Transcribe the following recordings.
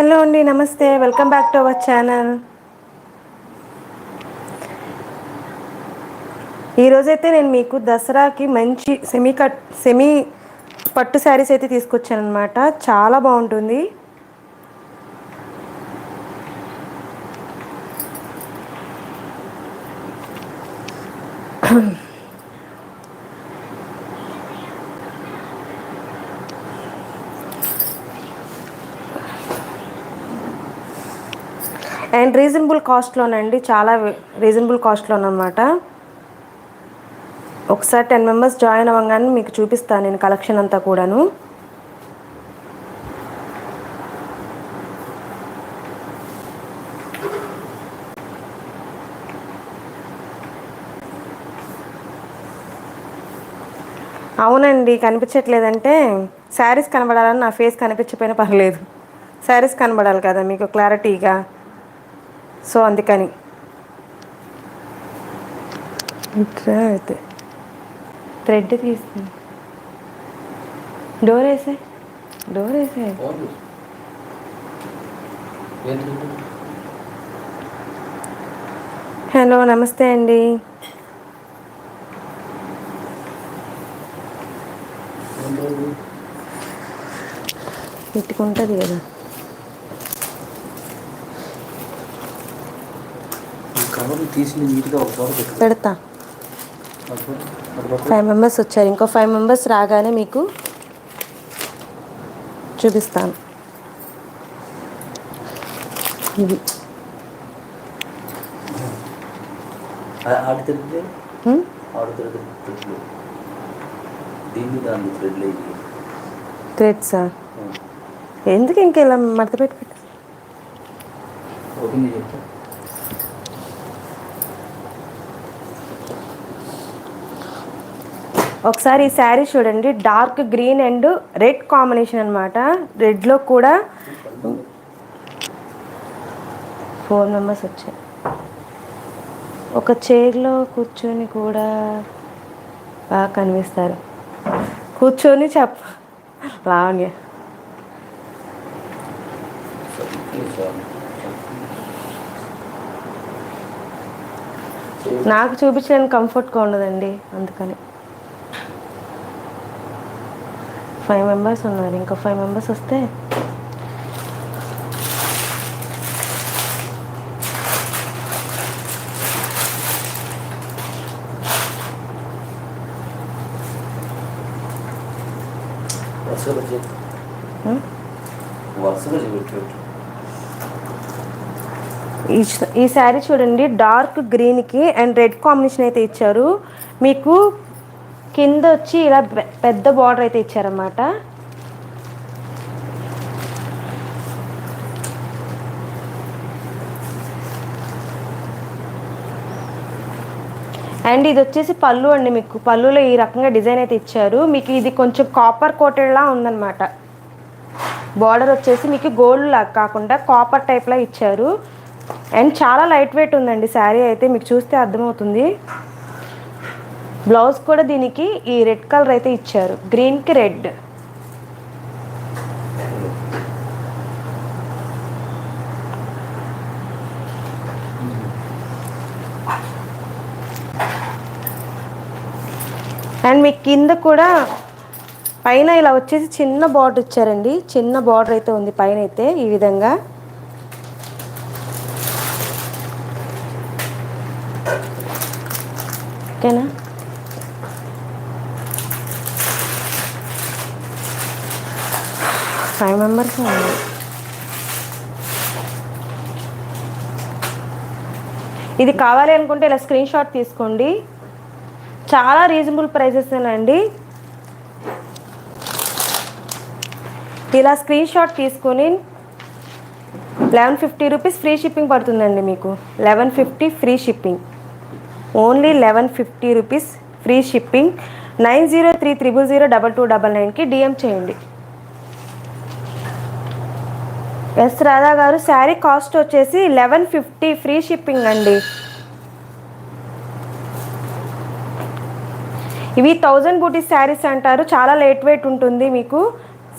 Hello అండి నమస్తే. Welcome back to our channel ఈరోజైతే నేను మీకు దసరాకి మంచి సెమీ కట్ సెమీ పట్టు శారీస్ అయితే తీసుకొచ్చాను అనమాట చాలా బాగుంటుంది. అండ్ రీజనబుల్ కాస్ట్లోనండి చాలా రీజనబుల్ కాస్ట్లోనమాట ఒకసారి టెన్ మెంబర్స్ జాయిన్ అవ్వగానే మీకు చూపిస్తాను నేను కలెక్షన్ అంతా కూడాను. అవునండి కనిపించట్లేదంటే శారీస్ కనబడాలని నా ఫేస్ కనిపించకపోయినా పర్లేదు. శారీస్ కనబడాలి కదా మీకు క్లారిటీగా. సో అందుకని. అయితే. థ్రెడ్ తీస్తుంది డోర్ వేసే డోర్ వేసే హలో నమస్తే అండి. పెట్టుకుంటుంది కదా. కవర్ తీసి నీట్గా ఒక చోట పెట్టు. పెడతా. ఫైవ్ మెంబర్స్ వచ్చారు. ఇంకో ఫైవ్ మెంబర్స్ రాగానే మీకు చూపిస్తాను. ఇది. థ్రెడ్సా ఎందుకు ఇంక ఇలా మడత పెట్టి పెట్టు ఓపెన్ చేసి చెప్తా ఒకసారి ఈ శారీ చూడండి. Dark green and red combination అనమాట రెడ్లో కూడా ఫోర్ మెంబర్స్ వచ్చాయి. ఒక చైర్లో కూర్చొని కూడా బాగా కనిపిస్తారు. కూర్చొని చెప్ప లావణ్య. నాకు చూపించడానికి కంఫర్ట్గా ఉండదండి అందుకని. ఫైవ్ మెంబర్స్ ఉన్నారు ఇంకా ఫైవ్ మెంబర్స్ వస్తే ఈ శారీ చూడండి డార్క్ గ్రీన్కి అండ్ రెడ్ కాంబినేషన్ అయితే ఇచ్చారు. మీకు కింద వచ్చి ఇలా పెద్ద బార్డర్ అయితే ఇచ్చారన్నమాట. అండ్ ఇది వచ్చేసి పళ్ళు అండి మీకు. పళ్ళులో ఈ రకంగా డిజైన్ అయితే ఇచ్చారు. మీకు ఇది కొంచెం కాపర్ కోటెడ్లా ఉందన్నమాట. బార్డర్ వచ్చేసి మీకు గోల్డ్ లాగా కాకుండా కాపర్ టైప్లా ఇచ్చారు. అండ్ చాలా లైట్ వెయిట్ ఉందండి శారీ అయితే. మీకు చూస్తే అర్థమవుతుంది. బ్లౌజ్ కూడా దీనికి ఈ రెడ్ కలర్ అయితే ఇచ్చారు. గ్రీన్కి రెడ్. అండ్ మీ కింద కూడా పైన ఇలా వచ్చేసి చిన్న బార్డర్ ఇచ్చారండి. చిన్న బార్డర్ అయితే ఉంది పైన అయితే ఈ విధంగా. ఓకేనా? ఫైవ్ మెంబర్స్ ఉన్నారు ఇది కావాలి అనుకుంటే ఇలా స్క్రీన్ షాట్ తీసుకోండి. చాలా రీజనబుల్ ప్రైజెస్నండి ఇలా స్క్రీన్ షాట్ తీసుకొని eleven fifty rupees free shipping పడుతుందండి మీకు. Eleven fifty free shipping. Only eleven fifty rupees free shipping. Nine zero three triple zero double two double నైన్కి డిఎం చేయండి. ఎస్ రాధా గారు శారీ కాస్ట్ వచ్చేసి లెవెన్ ఫిఫ్టీ ఫ్రీ షిప్పింగ్ అండి. ఇవి thousand బూటీ శారీస్ అంటారు. చాలా లేట్ వెయిట్ ఉంటుంది మీకు.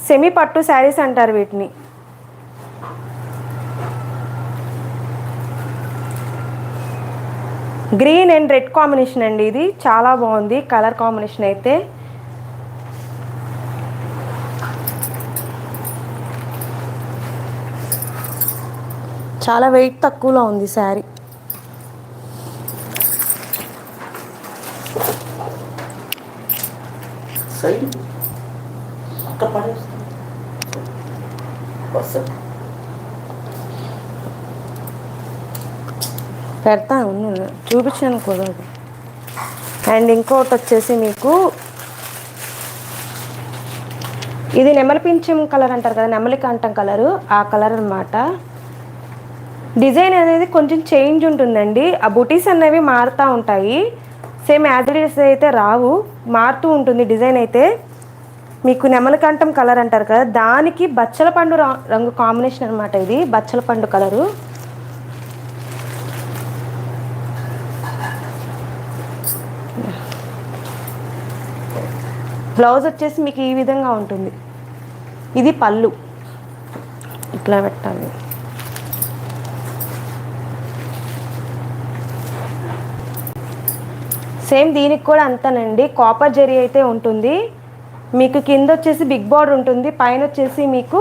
సెమీ పట్టు శారీస్ అంటారు వీటిని. గ్రీన్ అండ్ రెడ్ కాంబినేషన్ అండి ఇది. చాలా బాగుంది. కలర్ కాంబినేషన్ అయితే. చాలా వెయిట్ తక్కువలో ఉంది శారీ. పెడతాను. చూపించాను కుదరదు అండ్ ఇంకోటి వచ్చేసి మీకు ఇది నెమలి పింఛం కలర్ అంటారు కదా నెమలి కంఠం కలరు. ఆ కలర్ అన్నమాట. డిజైన్ అనేది కొంచెం చేంజ్ ఉంటుందండి. ఆ బుటీస్ అనేవి మారుతూ ఉంటాయి. సేమ్ యాజిడీస్ అయితే రావు. మారుతూ ఉంటుంది డిజైన్ అయితే. మీకు నెమలకంఠం కలర్ అంటారు కదా దానికి బచ్చల పండు రంగు కాంబినేషన్ అనమాట ఇది. బచ్చల పండు కలరు. బ్లౌజ్ వచ్చేసి మీకు ఈ విధంగా ఉంటుంది. ఇది పళ్ళు. ఇట్లా పెట్టాలి. సేమ్ దీనికి కూడా అంతేనండి. కాపర్ జరీ అయితే ఉంటుంది. మీకు కింద వచ్చేసి బిగ్ బార్డర్ ఉంటుంది. పైన వచ్చేసి మీకు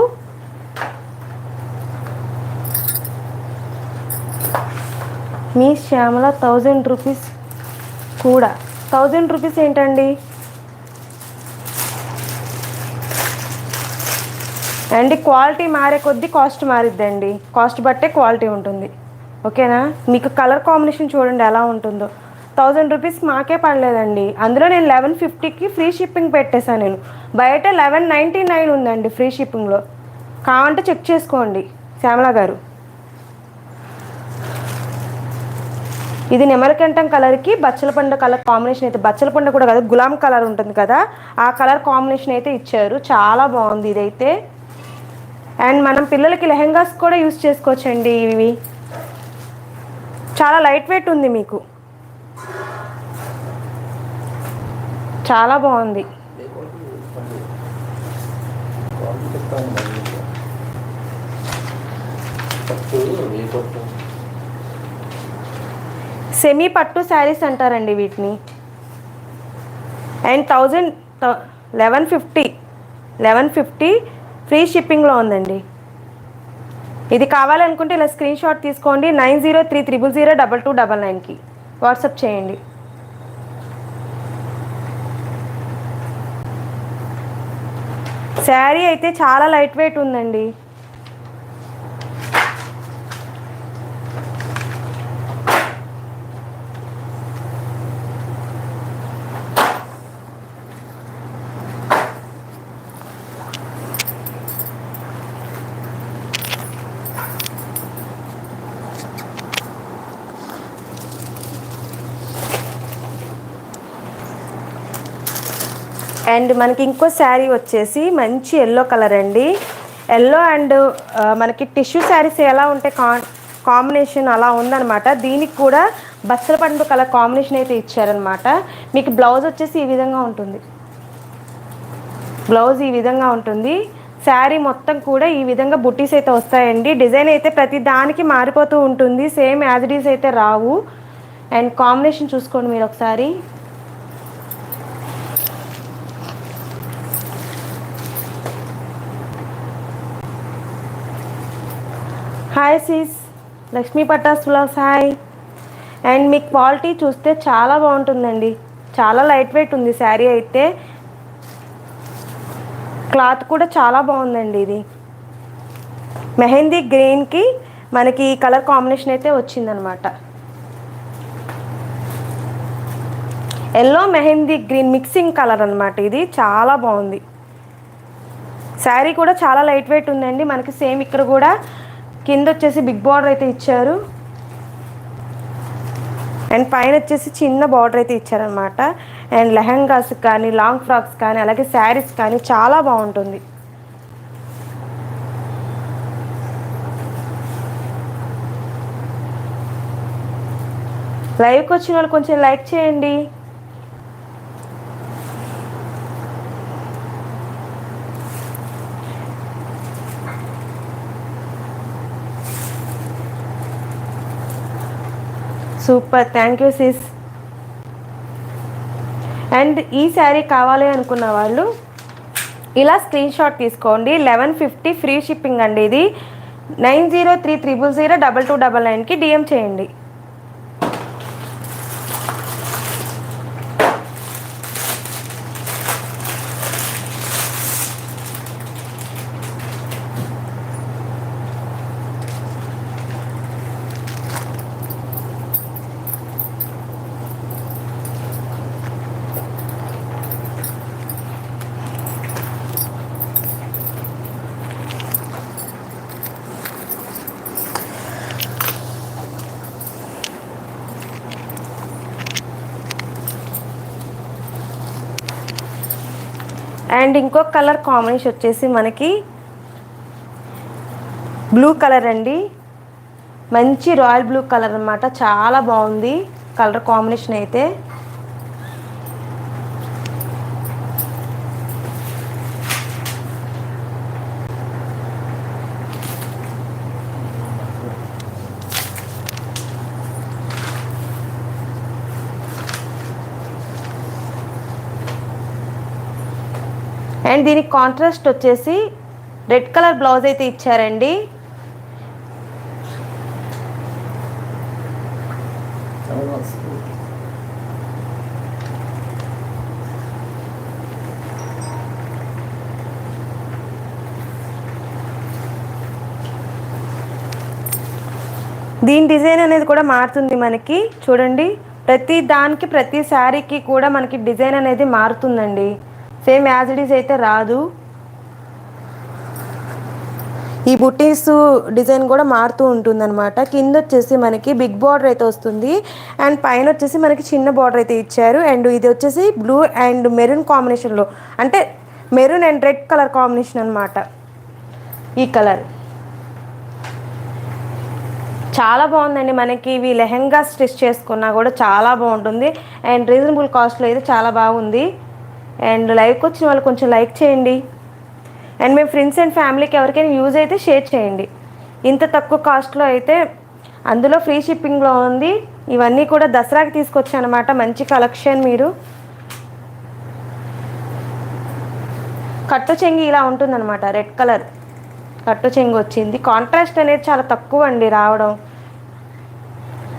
మీ శ్యామల థౌజండ్ రూపీస్ కూడా. థౌజండ్ రూపీస్ ఏంటండి? అండి క్వాలిటీ మారే కొద్దీ కాస్ట్ మారిద్దండి. కాస్ట్ బట్టే క్వాలిటీ ఉంటుంది. ఓకేనా? మీకు కలర్ కాంబినేషన్ చూడండి ఎలా ఉంటుందో. థౌజండ్ రూపీస్ మాకే పడలేదండి. అందులో నేను లెవెన్ ఫిఫ్టీకి ఫ్రీ షిప్పింగ్ పెట్టేశాను నేను. బయట లెవెన్ నైంటీ నైన్ ఉందండి ఫ్రీ షిప్పింగ్లో. కావంటే చెక్ చేసుకోండి శ్యామల గారు. ఇది నెమలికంఠం కలర్కి బచ్చలపండు కలర్ కాంబినేషన్ అయితే బచ్చల పండు కూడా కాదు గులాం కలర్ ఉంటుంది కదా ఆ కలర్ కాంబినేషన్ అయితే ఇచ్చారు. చాలా బాగుంది ఇదైతే. అండ్ మనం పిల్లలకి లెహెంగాస్ కూడా యూస్ చేసుకోవచ్చండి ఇవి. చాలా లైట్ వెయిట్ ఉంది మీకు. చాలా బాగుంది. సెమీ పట్టు శారీస్ అంటారండి వీటిని. And thousand eleven fifty eleven fifty free షిప్పింగ్లో ఉందండి. ఇది కావాలనుకుంటే ఇలా స్క్రీన్ షాట్ తీసుకోండి. Nine zero three triple zero double two double నైన్కి. వాట్సప్ చేయండి. శారీ అయితే చాలా లైట్ వెయిట్ ఉందండి. అండ్ మనకి ఇంకో శారీ వచ్చేసి మంచి ఎల్లో కలర్ అండి. ఎల్లో అండ్ మనకి టిష్యూ శారీస్ ఎలా ఉంటాయి కా కాంబినేషన్ అలా ఉందనమాట దీనికి కూడా బస్సల పండు కలర్ కాంబినేషన్ అయితే ఇచ్చారనమాట మీకు బ్లౌజ్ వచ్చేసి ఈ విధంగా ఉంటుంది. బ్లౌజ్ ఈ విధంగా ఉంటుంది. శారీ మొత్తం కూడా ఈ విధంగా బుట్టీస్ అయితే వస్తాయండి. డిజైన్ అయితే ప్రతి దానికి మారిపోతూ ఉంటుంది. సేమ్ యాజ్ ఇట్ ఈస్ అయితే రావు. అండ్ కాంబినేషన్ చూసుకోండి మీరు ఒకసారి. Hi sis Lakshmi Pataas hi and మీ క్వాలిటీ చూస్తే చాలా బాగుంటుందండి. చాలా లైట్ వెయిట్ ఉంది శారీ అయితే. క్లాత్ కూడా చాలా బాగుందండి ఇది. మెహందీ గ్రీన్కి మనకి ఈ కలర్ కాంబినేషన్ అయితే వచ్చిందనమాట. Yellow mehndi green mixing colour అనమాట ఇది. చాలా బాగుంది. శారీ కూడా చాలా లైట్ వెయిట్ ఉందండి. మనకి సేమ్ ఇక్కడ కూడా కింద వచ్చేసి బిగ్ బార్డర్ అయితే ఇచ్చారు. అండ్ పైన వచ్చేసి చిన్న బార్డర్ అయితే ఇచ్చారనమాట అండ్ లెహంగాస్ కానీ లాంగ్ ఫ్రాక్స్ కానీ అలాగే శారీస్ కానీ చాలా బాగుంటుంది. లైవ్కి వచ్చిన వాళ్ళు కొంచెం లైక్ చేయండి. Super thank you sis and ఈ శారీ కావాలి అనుకున్న వాళ్ళు ఇలా స్క్రీన్ షాట్ తీసుకోండి. లెవెన్ ఫిఫ్టీ ఫ్రీ షిప్పింగ్ అండి ఇది. Nine zero three triple zero double two double నైన్కి డిఎం చేయండి. అండ్ ఇంకొక కలర్ కాంబినేషన్ వచ్చేసి మనకి బ్లూ కలర్ అండి. మంచి రాయల్ బ్లూ కలర్ అన్నమాట. చాలా బాగుంది కలర్ కాంబినేషన్ అయితే. అండ్ దీనికి కాంట్రాస్ట్ వచ్చేసి రెడ్ కలర్ బ్లౌజ్ అయితే ఇచ్చారండి. దీని డిజైన్ అనేది కూడా మారుతుంది మనకి చూడండి. ప్రతి దానికి ప్రతి శారీకి కూడా మనకి డిజైన్ అనేది మారుతుందండి. సేమ్ యాజ్ ఇట్ ఈస్ అయితే రాదు. ఈ బుట్టీస్ డిజైన్ కూడా మారుతూ ఉంటుందన్నమాట. కింద వచ్చేసి మనకి బిగ్ బార్డర్ అయితే వస్తుంది. అండ్ పైన వచ్చేసి మనకి చిన్న బార్డర్ అయితే ఇచ్చారు. అండ్ ఇది వచ్చేసి బ్లూ అండ్ మెరూన్ కాంబినేషన్లో అంటే maroon and red colour combination అనమాట ఈ కలర్. చాలా బాగుందండి. మనకి ఇవి లెహెంగా స్టిచ్ చేసుకున్నా కూడా చాలా బాగుంటుంది. అండ్ రీజనబుల్ కాస్ట్లో అయితే చాలా బాగుంది. అండ్ లైవ్కి వచ్చిన వాళ్ళు కొంచెం లైక్ చేయండి. అండ్ మేము ఫ్రెండ్స్ అండ్ ఫ్యామిలీకి ఎవరికైనా యూజ్ అయితే షేర్ చేయండి. ఇంత తక్కువ కాస్ట్లో అయితే అందులో ఫ్రీ షిప్పింగ్లో ఉంది. ఇవన్నీ కూడా దసరాకి తీసుకొచ్చానమాట మంచి కలెక్షన్ మీరు. కట్టు చెంగి ఇలా ఉంటుందన్నమాట. రెడ్ కలర్ కట్టు చెంగు వచ్చింది. కాంట్రాస్ట్ అనేది చాలా తక్కువ అండి రావడం.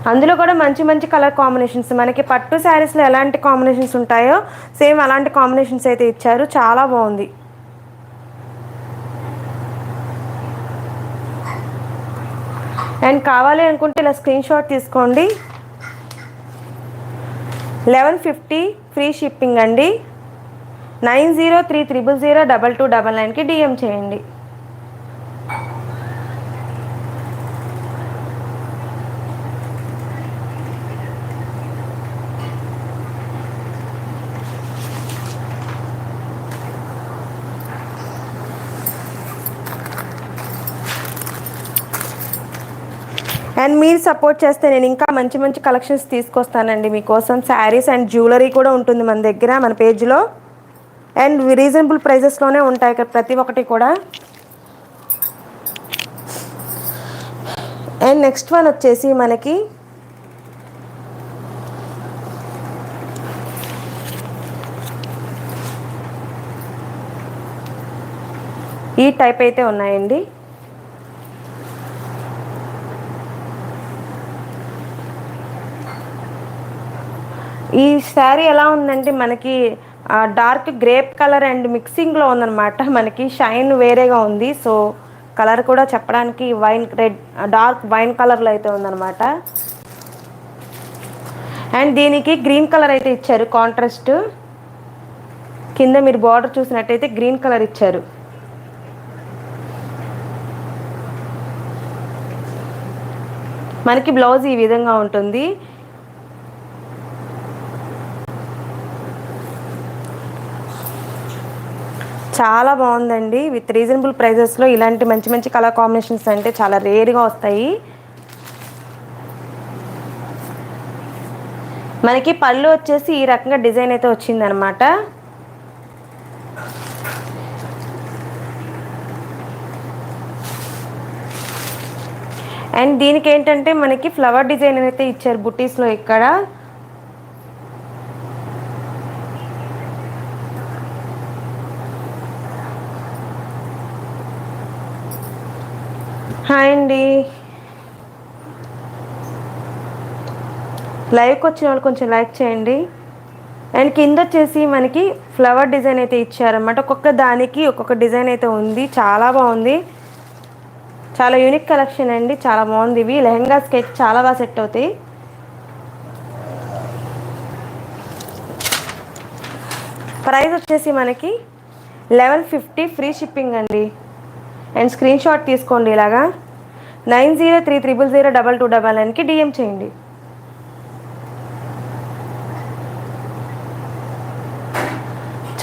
అందులో కూడా మంచి మంచి కలర్ కాంబినేషన్స్. మనకి పట్టు శారీస్లో ఎలాంటి కాంబినేషన్స్ ఉంటాయో సేమ్ అలాంటి కాంబినేషన్స్ అయితే ఇచ్చారు. చాలా బాగుంది. అండ్ కావాలి అనుకుంటే ఇలా స్క్రీన్ షాట్ తీసుకోండి. లెవెన్ ఫిఫ్టీ ఫ్రీ షిప్పింగ్ అండి. Nine zero three triple zero double two double నైన్కి డిఎం చేయండి. అండ్ మీరు సపోర్ట్ చేస్తే నేను ఇంకా మంచి మంచి కలెక్షన్స్ తీసుకొస్తానండి. మీకోసం శారీస్ అండ్ జ్యువెలరీ కూడా ఉంటుంది మన దగ్గర మన పేజ్లో అండ్ రీజనబుల్ ప్రైజెస్లోనే ఉంటాయి ఇక్కడ ప్రతి ఒక్కటి కూడా. అండ్ నెక్స్ట్ వన్ వచ్చేసి మనకి ఈ టైప్ అయితే ఉన్నాయండి. ఈ శారీ ఎలా ఉందంటే మనకి డార్క్ గ్రేప్ కలర్ అండ్ మిక్సింగ్లో ఉందన్నమాట. మనకి షైన్ వేరేగా ఉంది. సో కలర్ కూడా చెప్పడానికి వైన్ రెడ్ డార్క్ వైన్ కలర్లో అయితే ఉందన్నమాట. అండ్ దీనికి గ్రీన్ కలర్ అయితే ఇచ్చారు కాంట్రాస్ట్. కింద మీరు బార్డర్ చూసినట్టయితే గ్రీన్ కలర్ ఇచ్చారు. మనకి బ్లౌజ్ ఈ విధంగా ఉంటుంది. చాలా బాగుందండి. విత్ రీజనబుల్ ప్రైజెస్లో ఇలాంటి మంచి మంచి కలర్ కాంబినేషన్స్ అంటే చాలా రేర్గా వస్తాయి. మనకి పళ్ళు వచ్చేసి ఈ రకంగా డిజైన్ అయితే వచ్చిందనమాట అండ్ అండ్ దీనికి ఏంటంటే మనకి ఫ్లవర్ డిజైన్ అయితే ఇచ్చారు బుటీస్లో ఇక్కడ. హాయ్ అండి. లైవ్కి వచ్చిన వాళ్ళు కొంచెం లైక్ చేయండి. అండ్ కింద వచ్చేసి మనకి ఫ్లవర్ డిజైన్ అయితే ఇచ్చారన్నమాట. ఒక్కొక్క దానికి ఒక్కొక్క డిజైన్ అయితే ఉంది. చాలా బాగుంది. చాలా యూనిక్ కలెక్షన్ అండి. చాలా బాగుంది ఇవి. లెహంగా స్కెచ్ చాలా బాగా సెట్ అవుతాయి. ప్రైస్ వచ్చేసి మనకి లెవెన్ ఫిఫ్టీ ఫ్రీ షిప్పింగ్ అండి. అండ్ స్క్రీన్ షాట్ తీసుకోండి ఇలాగా. Nine zero three triple zero double two double నైన్కి డిఎం చేయండి.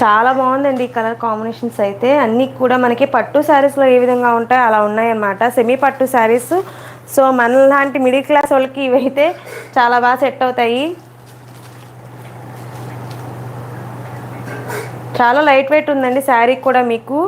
చాలా బాగుందండి ఈ కలర్ కాంబినేషన్స్ అయితే. అన్నీ కూడా మనకి పట్టు శారీస్లో ఏ విధంగా ఉంటాయో అలా ఉన్నాయన్నమాట. సెమీ పట్టు శారీస్. సో మన లాంటి మిడిల్ క్లాస్ వాళ్ళకి ఇవైతే చాలా బాగా సెట్ అవుతాయి. చాలా లైట్ వెయిట్ ఉందండి శారీ కూడా మీకు.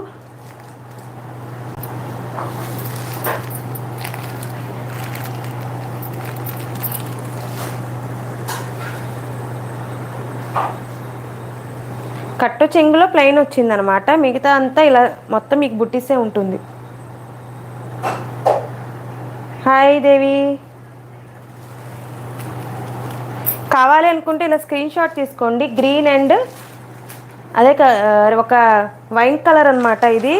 కట్టు చెంగులో ప్లెయిన్ వచ్చిందనమాట. మిగతా అంతా ఇలా మొత్తం మీకు బుట్టిసే ఉంటుంది. హాయ్ దేవి కావాలి అనుకుంటే ఇలా స్క్రీన్ షాట్ తీసుకోండి. గ్రీన్ అండ్ అదే క- ఒక వైన్ కలర్ అనమాట ఇది.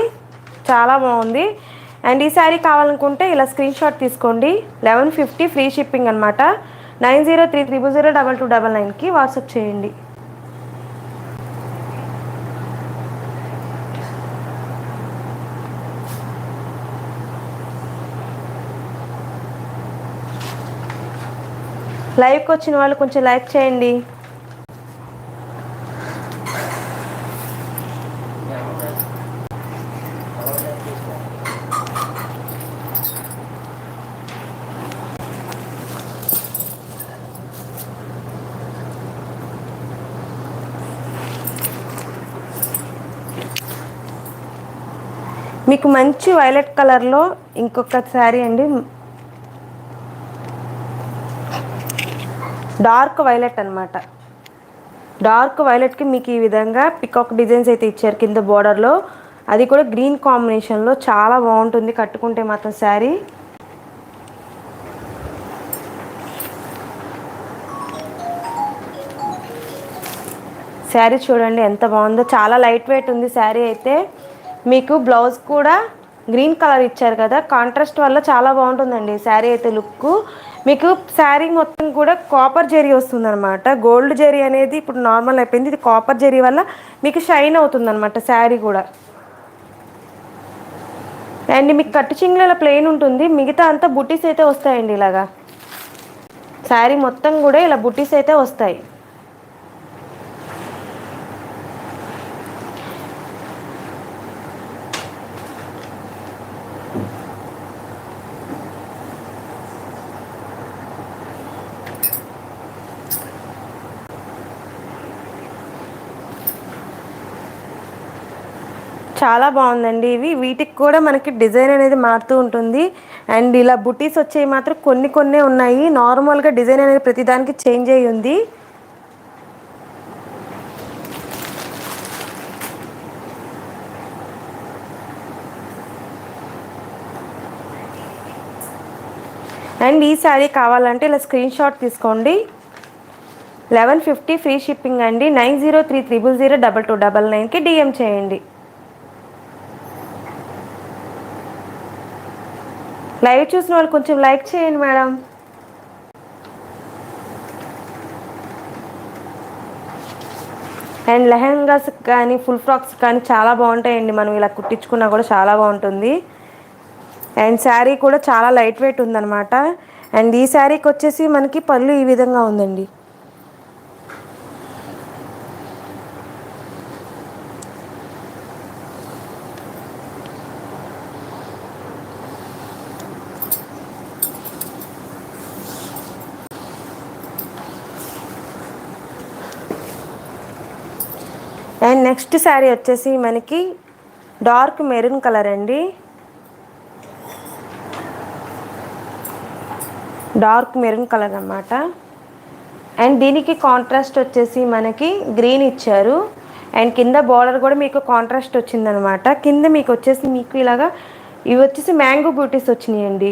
చాలా బాగుంది. అండ్ ఈ శారీ కావాలనుకుంటే ఇలా స్క్రీన్ షాట్ తీసుకోండి. లెవెన్ ఫిఫ్టీ ఫ్రీ షిప్పింగ్ అనమాట nine zero three triple zero double two double నైన్కి వాట్సాప్ చేయండి. లైవ్కి వచ్చిన వాళ్ళు కొంచెం లైక్ చేయండి. మీకు మంచి వైలెట్ కలర్లో ఇంకొక శారీ అండి. డార్క్ వైలెట్ అన్నమాట. డార్క్ వైలెట్కి మీకు ఈ విధంగా పికాక్ డిజైన్స్ అయితే ఇచ్చారు కింద బోర్డర్లో. అది కూడా గ్రీన్ కాంబినేషన్లో చాలా బాగుంటుంది. కట్టుకుంటే మాత్రం శారీ. శారీ చూడండి ఎంత బాగుందో. చాలా లైట్ వెయిట్ ఉంది శారీ అయితే. మీకు బ్లౌజ్ కూడా గ్రీన్ కలర్ ఇచ్చారు కదా. కాంట్రాస్ట్ వల్ల చాలా బాగుంటుందండి శారీ అయితే లుక్ మీకు శారీ మొత్తం కూడా కాపర్ జెరీ వస్తుంది అనమాట గోల్డ్ జెరీ అనేది ఇప్పుడు నార్మల్ అయిపోయింది. ఇది కాపర్ జెరీ వల్ల మీకు షైన్ అవుతుంది అనమాట శారీ కూడా. అండ్ మీకు కట్టు చింగిల ప్లెయిన్ ఉంటుంది. మిగతా అంతా బుట్టీస్ అయితే వస్తాయండి ఇలాగా. శారీ మొత్తం కూడా ఇలా బుట్టీస్ అయితే వస్తాయి. చాలా బాగుందండి. ఇవి వీటికి కూడా మనకి డిజైన్ అనేది మారుతూ ఉంటుంది. అండ్ ఇలా బుటీస్ వచ్చేవి మాత్రం కొన్ని కొన్ని ఉన్నాయి. నార్మల్గా డిజైన్ అనేది ప్రతిదానికి చేంజ్ అయ్యి ఉంది. అండ్ ఈ శారీ కావాలంటే ఇలా స్క్రీన్ షాట్ తీసుకోండి. లెవెన్ ఫిఫ్టీ ఫ్రీ షిప్పింగ్ అండి. Nine zero three triple zero double two double నైన్కి డిఎం చేయండి. లైవ్ చూసిన వాళ్ళు కొంచెం లైక్ చేయండి మేడం. అండ్ లెహంగాస్ కానీ ఫుల్ ఫ్రాక్స్ కానీ చాలా బాగుంటాయండి. మనం ఇలా కుట్టించుకున్నా కూడా చాలా బాగుంటుంది. అండ్ శారీ కూడా చాలా లైట్ వెయిట్ ఉందన్నమాట. అండ్ ఈ శారీకి వచ్చేసి మనకి పళ్ళు ఈ విధంగా ఉందండి. అండ్ నెక్స్ట్ శారీ వచ్చేసి మనకి డార్క్ మెరూన్ కలర్ అండి. డార్క్ మెరూన్ కలర్ అన్నమాట. అండ్ దీనికి కాంట్రాస్ట్ వచ్చేసి మనకి గ్రీన్ ఇచ్చారు. అండ్ కింద బార్డర్ కూడా మీకు కాంట్రాస్ట్ వచ్చిందనమాట కింద మీకు వచ్చేసి మీకు ఇలాగా ఇవి వచ్చేసి మ్యాంగో బూటీస్ వచ్చినాయండి.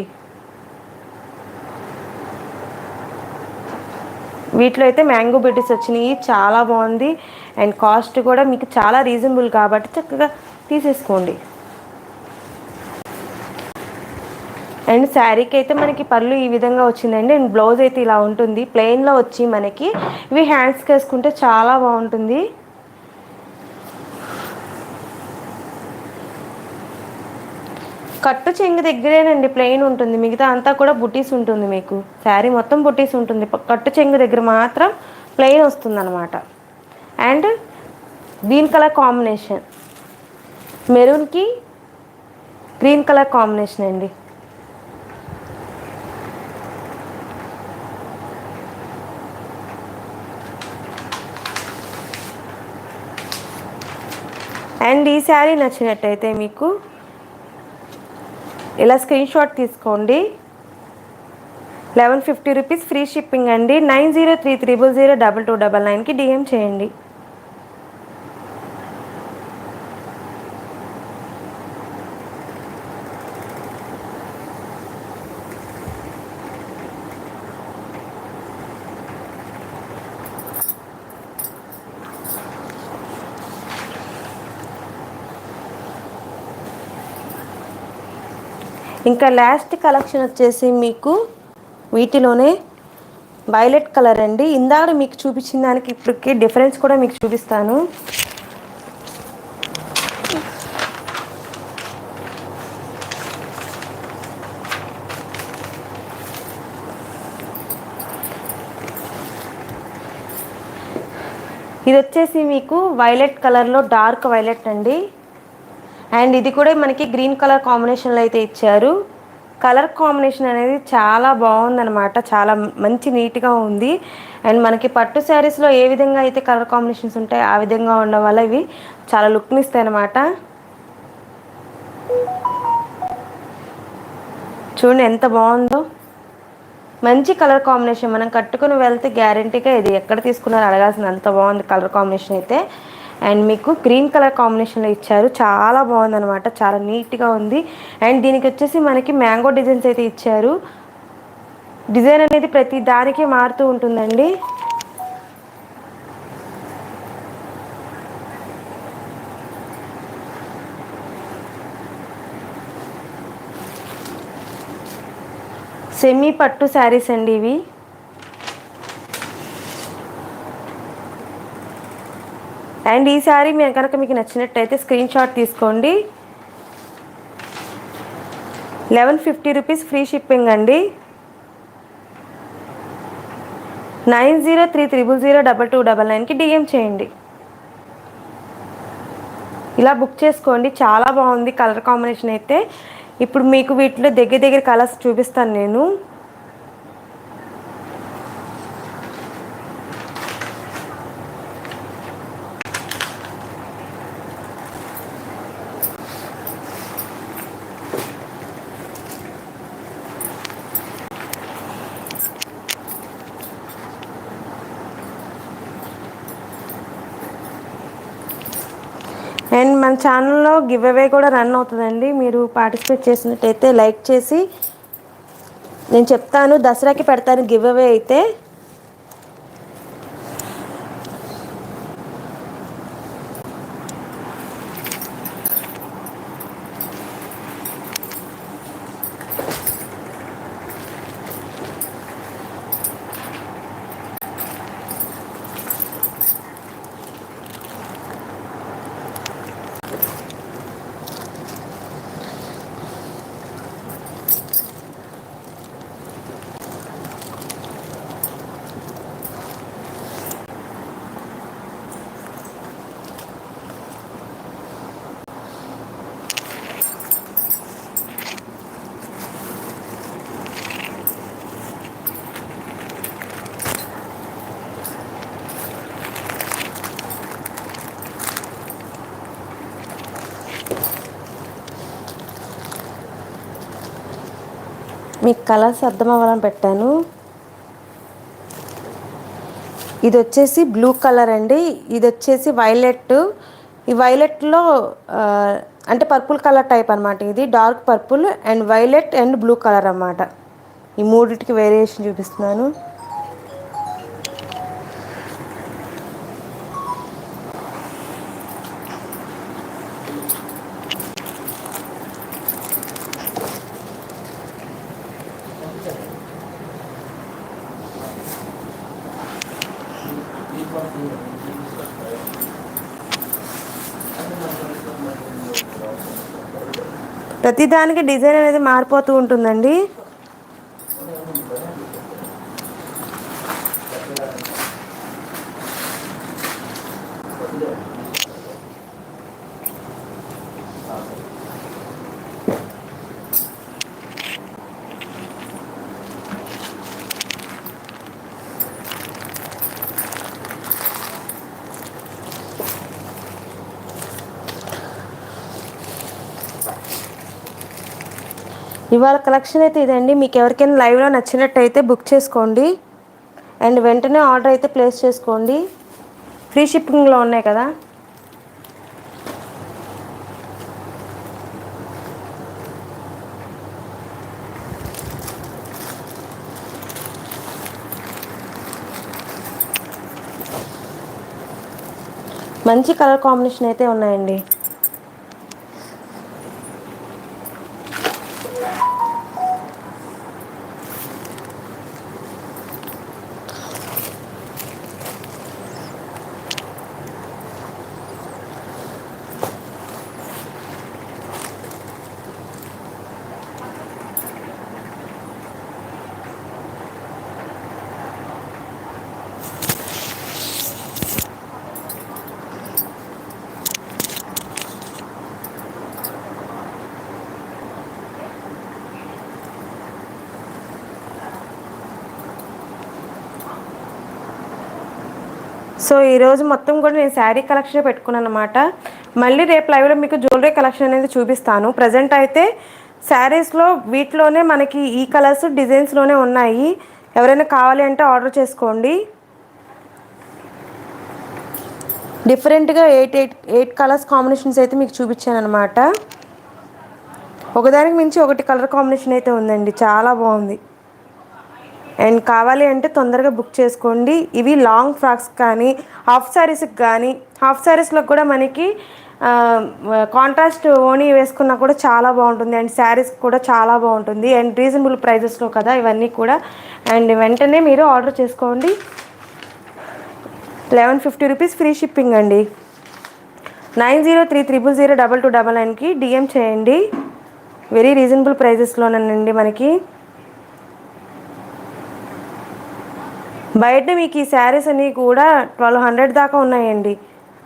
వీటిలో అయితే మ్యాంగో బూటీస్ వచ్చినాయి. చాలా బాగుంది. అండ్ కాస్ట్ కూడా మీకు చాలా రీజనబుల్ కాబట్టి చక్కగా తీసేసుకోండి. అండ్ శారీకి అయితే మనకి పళ్ళు ఈ విధంగా వచ్చిందండి. అండ్ బ్లౌజ్ అయితే ఇలా ఉంటుంది. ప్లెయిన్లో వచ్చి మనకి ఇవి హ్యాండ్స్కి వేసుకుంటే చాలా బాగుంటుంది. కట్టు చెంగు దగ్గరేనండి. ప్లెయిన్ ఉంటుంది. మిగతా అంతా కూడా బుటీస్ ఉంటుంది మీకు. శారీ మొత్తం బుటీస్ ఉంటుంది. కట్టు చెంగు దగ్గర మాత్రం ప్లెయిన్ వస్తుంది అనమాట అండ్ గ్రీన్ కలర్ కాంబినేషన్. మెరూన్కి గ్రీన్ కలర్ కాంబినేషన్ అండి. అండ్ ఈ శారీ నచ్చినట్టయితే మీకు ఇలా స్క్రీన్ షాట్ తీసుకోండి. Eleven fifty rupees free shipping అండి. Nine zero three triple zero double two double నైన్కి డిఎం చేయండి. ఇంకా లాస్ట్ కలెక్షన్ వచ్చేసి మీకు వీటిలోనే వైలెట్ కలర్ అండి. ఇందాక మీకు చూపించిన దానికి ఇప్పటికి డిఫరెన్స్ కూడా మీకు చూపిస్తాను. ఇది వచ్చేసి మీకు వైలెట్ కలర్లో డార్క్ వైలెట్ అండి. అండ్ ఇది కూడా మనకి గ్రీన్ కలర్ కాంబినేషన్లో అయితే ఇచ్చారు. కలర్ కాంబినేషన్ అనేది చాలా బాగుందనమాట చాలా మంచి నీట్గా ఉంది. అండ్ మనకి పట్టు శారీస్లో ఏ విధంగా అయితే కలర్ కాంబినేషన్స్ ఉంటాయో ఆ విధంగా ఉండడం వల్ల ఇవి చాలా లుక్ని ఇస్తాయి అనమాట చూడండి ఎంత బాగుందో. మంచి కలర్ కాంబినేషన్. మనం కట్టుకుని వెళ్తే గ్యారంటీగా ఇది ఎక్కడ తీసుకున్నారో అడగాల్సింది. అంత బాగుంది కలర్ కాంబినేషన్ అయితే. అండ్ మీకు గ్రీన్ కలర్ కాంబినేషన్లో ఇచ్చారు. చాలా బాగుందనమాట చాలా నీట్గా ఉంది. అండ్ దీనికి వచ్చేసి మనకి మ్యాంగో డిజైన్స్ అయితే ఇచ్చారు. డిజైన్ అనేది ప్రతి దానికి మారుతూ ఉంటుందండి. సెమీ పట్టు శారీస్ అండి ఇవి. అండ్ ఈ శారీ మీరు కనుక మీకు నచ్చినట్టయితే స్క్రీన్ షాట్ తీసుకోండి. Eleven fifty rupees free shipping అండి. Nine zero three triple zero double two double నైన్కి డిఎం చేయండి. ఇలా బుక్ చేసుకోండి. చాలా బాగుంది కలర్ కాంబినేషన్ అయితే. ఇప్పుడు మీకు వీటిలో దగ్గర దగ్గర కలర్స్ చూపిస్తాను నేను అండ్ మన ఛానల్లో గివ్ అవే కూడా రన్ అవుతుందండి. మీరు పార్టిసిపేట్ చేసినట్టయితే లైక్ చేసి నేను చెప్తాను. దసరాకి పెడతాను గివ్ అవే అయితే. మీకు కలర్స్ అర్థం అవ్వాలని పెట్టాను. ఇది వచ్చేసి బ్లూ కలర్ అండి. ఇది వచ్చేసి వైలెట్ ఈ వైలెట్లో అంటే పర్పుల్ కలర్ టైప్ అనమాట ఇది. Dark purple and violet and blue colour అన్నమాట. ఈ మూడింటికి వేరియేషన్ చూపిస్తున్నాను. ప్రతిదానికి డిజైన్ అనేది మారిపోతూ ఉంటుందండి. ఇవాళ కలెక్షన్ అయితే ఇదండి. మీకు ఎవరికైనా లైవ్లో నచ్చినట్టయితే బుక్ చేసుకోండి. అండ్ వెంటనే ఆర్డర్ అయితే ప్లేస్ చేసుకోండి. ఫ్రీ షిప్పింగ్లో ఉన్నాయి కదా. మంచి కలర్ కాంబినేషన్ అయితే ఉన్నాయండి. సో ఈరోజు మొత్తం కూడా నేను శారీ కలెక్షన్ పెట్టుకున్నాను అనమాట మళ్ళీ రేపు లైవ్లో మీకు జ్యువెలరీ కలెక్షన్ అనేది చూపిస్తాను. ప్రజెంట్ అయితే శారీస్లో వీటిలోనే మనకి ఈ కలర్స్ డిజైన్స్లోనే ఉన్నాయి. ఎవరైనా కావాలి అంటే ఆర్డర్ చేసుకోండి. డిఫరెంట్గా eight eight eight colours combinations అయితే మీకు చూపించాను అనమాట ఒకదానికి మించి ఒకటి కలర్ కాంబినేషన్ అయితే ఉందండి. చాలా బాగుంది. అండ్ కావాలి అంటే తొందరగా బుక్ చేసుకోండి. ఇవి లాంగ్ ఫ్రాక్స్ కానీ హాఫ్ శారీస్కి కానీ హాఫ్ శారీస్లో కూడా మనకి కాంట్రాస్ట్ ఓనీ వేసుకున్నా కూడా చాలా బాగుంటుంది. అండ్ శారీస్ కూడా చాలా బాగుంటుంది. అండ్ రీజనబుల్ ప్రైజెస్లో కదా ఇవన్నీ కూడా. అండ్ వెంటనే మీరు ఆర్డర్ చేసుకోండి. Eleven fifty rupees free shipping అండి. Nine zero three triple zero double two double నైన్కి డిఎం చేయండి. వెరీ రీజనబుల్ ప్రైజెస్లోనండి మనకి. బయట మీకు ఈ శారీస్ అన్నీ కూడా ట్వెల్వ్ హండ్రెడ్ దాకా ఉన్నాయండి.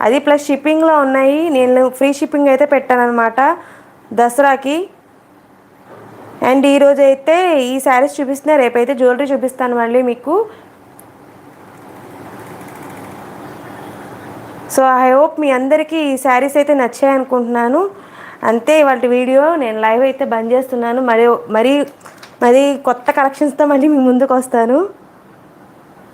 అది ప్లస్ షిప్పింగ్లో ఉన్నాయి. నేను ఫ్రీ షిప్పింగ్ అయితే పెట్టానన్నమాట దసరాకి. అండ్ ఈరోజు అయితే ఈ శారీస్ చూపిస్తున్నా రేపైతే జ్యువెలరీ చూపిస్తాను మళ్ళీ మీకు. సో ఐ హోప్ మీ అందరికీ ఈ శారీస్ అయితే నచ్చాయి అనుకుంటున్నాను. అంతే ఇవాళ వీడియో నేను లైవ్ అయితే బంద్ చేస్తున్నాను. మరి మరి మరి కొత్త కలెక్షన్స్తో మళ్ళీ మీ ముందుకు వస్తాను.